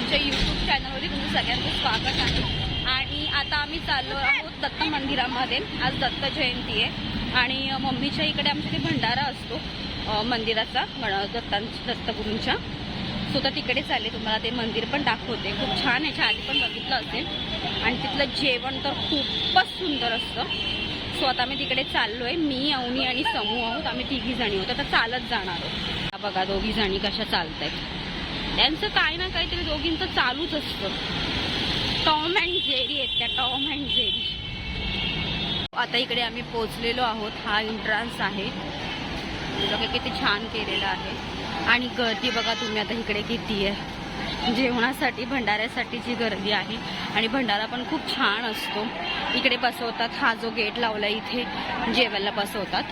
आमच्या यूट्यूब चॅनलवरती तुमचं सगळ्यांचं स्वागत आहे. आणि आता आम्ही चाललो आहोत दत्त मंदिरामध्ये. आज दत्त जयंती आहे. आणि मम्मीच्या इकडे आमच्या इथे भंडारा असतो मंदिराचा गण दत्तां दत्तगुरूंच्या. सो तर तिकडे चालले. तुम्हाला ते मंदिर पण दाखवते. खूप छान याच्या आधी पण बघितलं असेल. आणि तिथलं जेवण तर खूपच सुंदर असतं. सो आता आम्ही तिकडे चाललो आहे मी अवनी आणि समूह आहोत. आम्ही तिघी जणी आहोत. आता चालत जाणार आहोत. हा बघा दोघी जणी कशा चालत आहेत त्यांचं काय ना काहीतरी दोघींचं चालूच असतं. टॉम अँड जेरी आहेत त्या टॉम अँड जेरी. आता इकडे आम्ही पोचलेलो आहोत. हा एंट्रन्स आहे. बघा किती छान केलेलं आहे. आणि गर्दी बघा तुम्ही आता इकडे किती आहे. जेवणासाठी भंडाऱ्यासाठी जी गर्दी आहे. आणि भंडारा पण खूप छान असतो. इकडे बसवतात. हा जो गेट लावला इथे जेवायला बसवतात.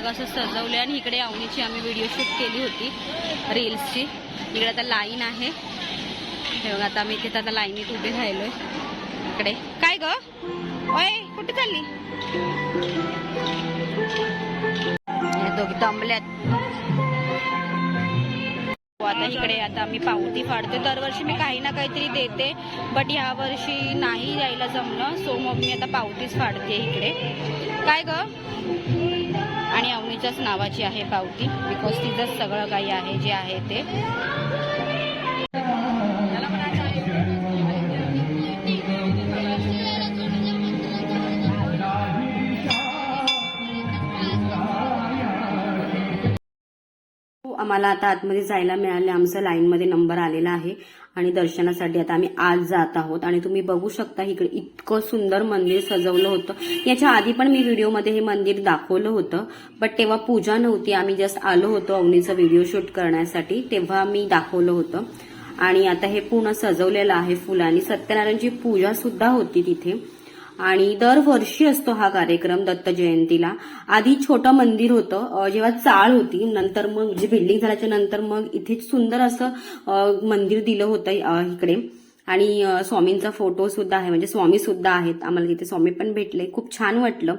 सगळं असं सजवलं आणि इकडे आवणीची आम्ही व्हिडिओ शूट केली होती रील्सची इकडे आता लाईन आहे. हे बघा आता आम्ही तिथे आता लाईनीत उभे राहिलोय. इकडे. काय ग? ओय कुठे चालली? दोघी दमल्यात आता इकडे आता मी पावती फाडते. दरवर्षी मी काही ना काहीतरी देते बट ह्या वर्षी नाही यायला जमलं सो मग मी आता पावतीच फाडते इकडे. काय ग? आणि अवनीच्याच नावाची आहे पावती बिकॉज तिचंच सगळं काही आहे जे आहे ते. आम्हाला आता आतमध्ये जायला मिळाले आमचा लाईनमध्ये नंबर आलेला आहे आणि दर्शनासाठी आता आम्ही आज जात आहोत. आणि तुम्ही बघू शकता इकडे इतकं सुंदर मंदिर सजवलं होतं. याच्या आधी पण मी व्हिडिओमध्ये हे मंदिर दाखवलं होतं. बट तेव्हा पूजा नव्हती. आम्ही जस्ट आलो होतो अवनीचं व्हिडिओ शूट करण्यासाठी. तेव्हा मी दाखवलं होतं. आणि आता हे पूर्ण सजवलेलं आहे फुलांनी. सत्यनारायणची पूजा सुद्धा होती तिथे. आणि दरवर्षी असतो हा कार्यक्रम दत्त जयंतीला. आधी छोटं मंदिर होतं जेव्हा चाळ होती नंतर मग म्हणजे जी बिल्डिंग झाल्याच्यानंतर मग इथे सुंदर असं मंदिर दिलं होतं इकडे. आणि स्वामींचा फोटो सुद्धा आहे म्हणजे स्वामी सुद्धा आहेत. आम्हाला तिथे स्वामी पण भेटले. खूप छान वाटलं.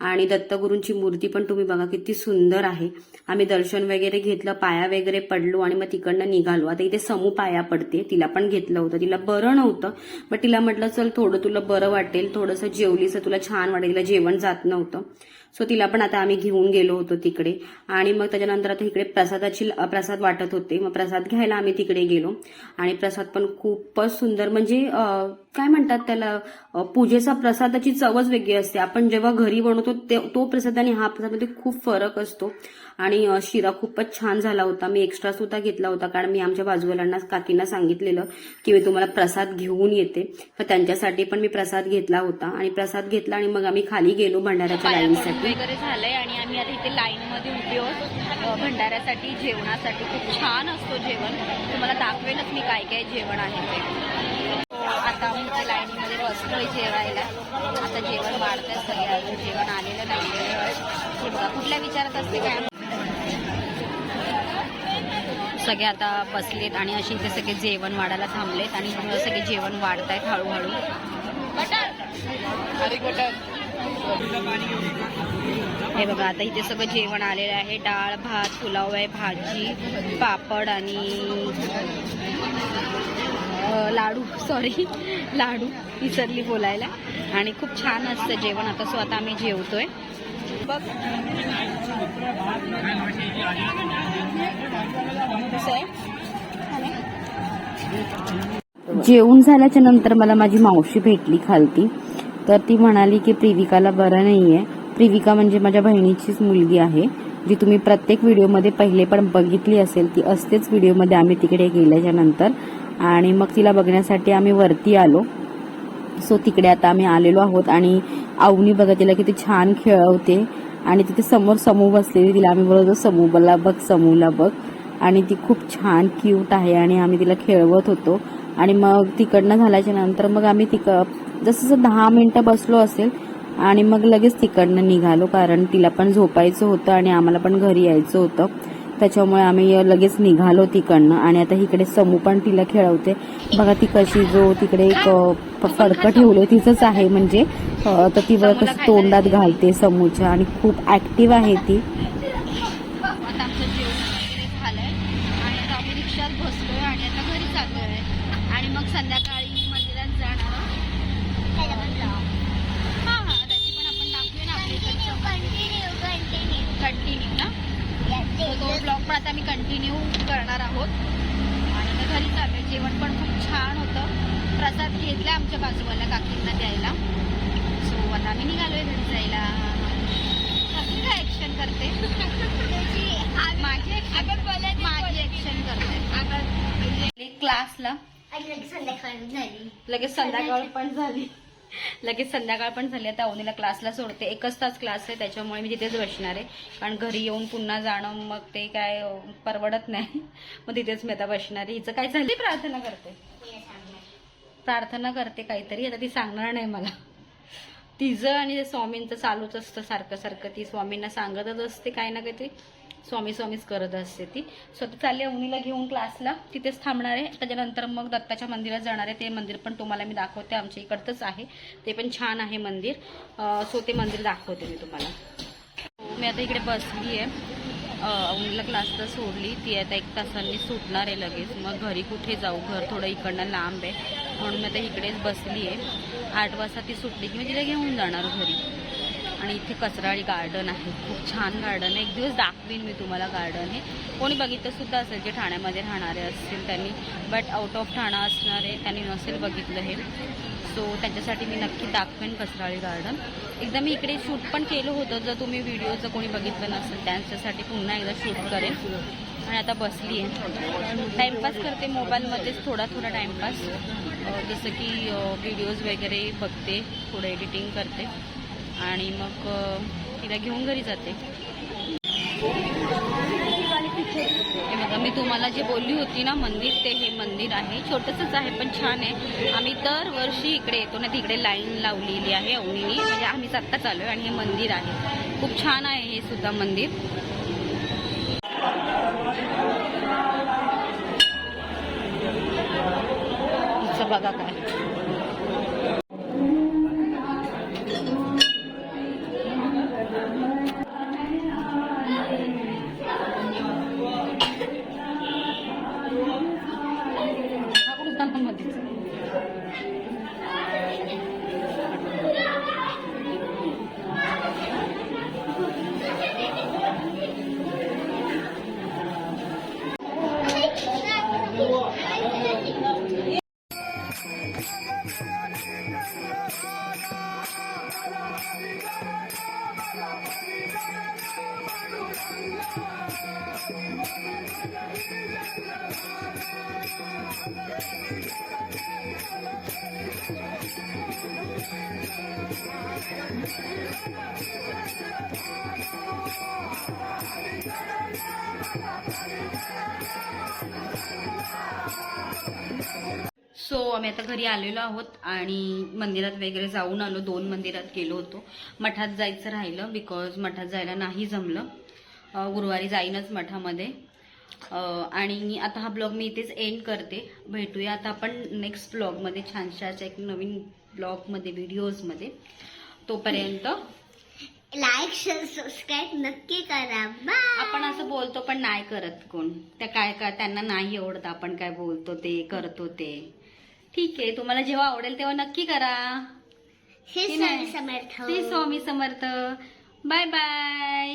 आणि दत्तगुरूंची मूर्ती पण तुम्ही बघा किती सुंदर आहे. आम्ही दर्शन वगैरे घेतलं पाया वगैरे पडलो आणि मग तिकडनं निघालो. आता इथे समू पाया पडते तिला पण घेतलं होतं. तिला बरं नव्हतं बट तिला म्हटलं चल थोडं तुला बरं वाटेल थोडंसं जेवलीचं तुला छान वाटेल. तिला जेवण जात नव्हतं. सो तिला पण आता आम्ही घेऊन गेलो होतो तिकडे. आणि मग त्याच्यानंतर आता इकडे प्रसादाची प्रसाद वाटत होते. मग प्रसाद घ्यायला आम्ही तिकडे गेलो. आणि प्रसाद पण खूपच सुंदर म्हणजे काय म्हणतात त्याला पूजेचा प्रसादाची चवच वेगळी असते. आपण जेव्हा घरी बनवतो ते- तो प्रसाद आणि हा प्रसादमध्ये खूप फरक असतो. आणि शिरा खूपच छान झाला होता. मी एक्स्ट्रा सुद्धा घेतला होता कारण मी आमच्या बाजूवाल्यांना काकींना सांगितलेलं की मी तुम्हाला प्रसाद घेऊन येते. तर त्यांच्यासाठी पण मी प्रसाद घेतला होता. आणि प्रसाद घेतला आणि मग आम्ही खाली गेलो भंडाऱ्याच्या लाईनसाठी. वगैरे झालंय आणि आम्ही आता इथे लाईन मध्ये उभी आहोत. भंडाऱ्यासाठी जेवणासाठी खूप छान असतो जेवण. तुम्हाला दाखवेलच मी काय काय जेवण आहे ते. हो, आता आम्ही इथे लाईनीमध्ये बसलोय जेवायला. आता जेवण वाढतंय सगळे अजून जेवण आलेलं नाही हे बघा कुठल्या विचारात असते काय? सगळे आता बसलेत आणि असे इथे सगळे जेवण वाढायला थांबलेत आणि सगळे जेवण वाढत आहेत हळूहळू. हे बघा आता इथे सगळं जेवण आलेलं आहे. डाळ भात पुलाव आहे भाजी पापड आणि लाडू. सॉरी लाडू विसरली बोलायला. आणि खूप छान असतं जेवण. आता सो आता आम्ही जेवतोय. बघ. जेवण झाल्याच्यानंतर मला माझी मावशी भेटली खालती. तर ती म्हणाली की प्रिविकाला बरं नाहीये. प्रिविका म्हणजे माझ्या बहिणीचीच मुलगी आहे जी तुम्ही प्रत्येक व्हिडिओमध्ये पहिले पण बघितली असेल ती असतेच व्हिडिओमध्ये आम्ही तिकडे गेल्याच्यानंतर. आणि मग तिला बघण्यासाठी आम्ही वरती आलो. सो तिकडे आता आम्ही आलेलो आहोत आणि आवनी बघा तिला किती छान खेळवते. आणि तिथे समोर समूह बसलेली तिला आम्ही बोलवतो समूहला बघ समूहला बघ. आणि ती खूप छान क्यूट आहे आणि आम्ही तिला खेळवत होतो. आणि मग तिकडनं झाल्याच्यानंतर मग आम्ही तिक जसं जसं दहा मिनिटं बसलो असेल आणि मग लगेच तिकडनं निघालो कारण तिला पण झोपायचं होतं आणि आम्हाला पण घरी यायचं होतं. त्याच्यामुळे आम्ही लगेच निघालो तिकडनं आणि आता इकडे समू पण तिला खेळवते. बघा ती कशी जो तिकडे एक फडकं ठेवलं तिचंच आहे म्हणजे तर ती बघा कसं तोंडात घालते समूच्या आणि खूप ऍक्टिव्ह आहे ती आता आमचं जेवण वगैरे झालंय आणि आता आम्ही रिक्षात बसलोय आणि आता घरी चाललोय आणि मग संध्याकाळी मंदिरात जाणार हा हा त्याची पण आपण दाखवूया ना आपल्या कंटिन्यू ना So, तो ब्लॉग पण आता आम्ही कंटिन्यू करणार आहोत. आणि आता घरी चाललोय जेवण पण खूप छान होतं. प्रसाद घेतला आमच्या बाजूवाला काकींना द्यायला. सो आता आम्ही निघालोय घरी जायला. कसली काय ऍक्शन करते? माझी ऍक्शन माझी ऍक्शन करते. क्लासला लगेच संध्याकाळ पण झाली. लगेच संध्याकाळ पण झाली. आता अवनीला क्लासला सोडते. एकच तास क्लास आहे त्याच्यामुळे मी तिथेच बसणार आहे. कारण घरी येऊन पुन्हा जाणं मग ते काय परवडत नाही. मग तिथेच मी आता बसणार आहे. हिचं काय झाली प्रार्थना करते. प्रार्थना करते काहीतरी. आता ती सांगणार नाही मला. तिचं आणि स्वामींचं चालूच असतं सारखं सारखं. ती स्वामींना सांगतच असते काही ना काहीतरी. स्वामी स्वामीच करत असते ती. स्वतः चालली अवनीला घेऊन क्लासला तिथेच थांबणार आहे. त्याच्यानंतर मग दत्ताच्या मंदिरात जाणार आहे. ते मंदिर पण तुम्हाला मी दाखवते. आमच्या इकडतंच आहे. ते पण छान आहे मंदिर. सो ते मंदिर दाखवते मी तुम्हाला. मी आता इकडे बसली आहे. अवनीला क्लासला सोडली. ती आता एक तासांनी सुटणार आहे लगेच. मग घरी कुठे जाऊ? घर थोडं इकडनं लांब आहे. म्हणून मी आता इकडेच बसली आहे. आठ वाजता ती सुटली की मी तिला घेऊन जाणार घरी. आणि इथे कचराळी गार्डन आहे. खूप छान गार्डन आहे. एक दिवस दाखवीन मी तुम्हाला गार्डन हे. कोणी बघितलंसुद्धा असेल जे ठाण्यामध्ये राहणारे असतील त्यांनी. बट आउट ऑफ ठाणा असणारे त्यांनी नसेल बघितलं हे. सो त्यांच्यासाठी मी नक्की दाखवेन कचराळी गार्डन एकदा मी इकडे शूट पण केलं होतं. जर तुम्ही व्हिडिओ जर कोणी बघितलं नसेल त्यांच्यासाठी पुन्हा एकदा शूट करेन. आणि आता बसली आहे टाईमपास करते मोबाईलमध्येच. थोडा थोडा टाईमपास जसं की व्हिडिओज वगैरे बघते. थोडं एडिटिंग करते. आणि मग तिला घेऊन घरी जाते. हे बघा मी तुम्हाला जे बोलली होती ना मंदिर ते हे मंदिर आहे. छोटंसंच आहे पण छान आहे. आम्ही दरवर्षी इकडे येतो ना तिकडे लाईन लावलेली आहे अवनीनी म्हणजे आम्ही आत्ता चालू आहे आणि हे मंदिर आहे. खूप छान आहे हे सुद्धा मंदिर. बघा काय. सो आम्ही आता घरी आलेलो आहोत आणि मंदिरात वगैरे जाऊन आलो. दोन मंदिरात गेलो होतो. मठात जायचं राहिलं बिकॉज मठात जायला नाही जमलं. गुरुवारी जाईनच मठामध्ये. आणि आता हा ब्लॉग मी इथेच एंड करते. भेटूया आता आपण नेक्स्ट ब्लॉगमध्ये. छानशा एक नवीन ब्लॉगमध्ये व्हिडिओजमध्ये. तोपर्यंत लाईक शेअर सबस्क्राईब नक्की करा. बाय आपण असं बोलतो पण नाही करत कोण. त्या काय काय त्यांना नाही आवडत आपण काय बोलतो ते करतो ते. ठीक आहे तुम्हाला जेव्हा आवडेल तेव्हा नक्की करा. श्री? स्वामी समर्थ. श्री स्वामी समर्थ. Bye bye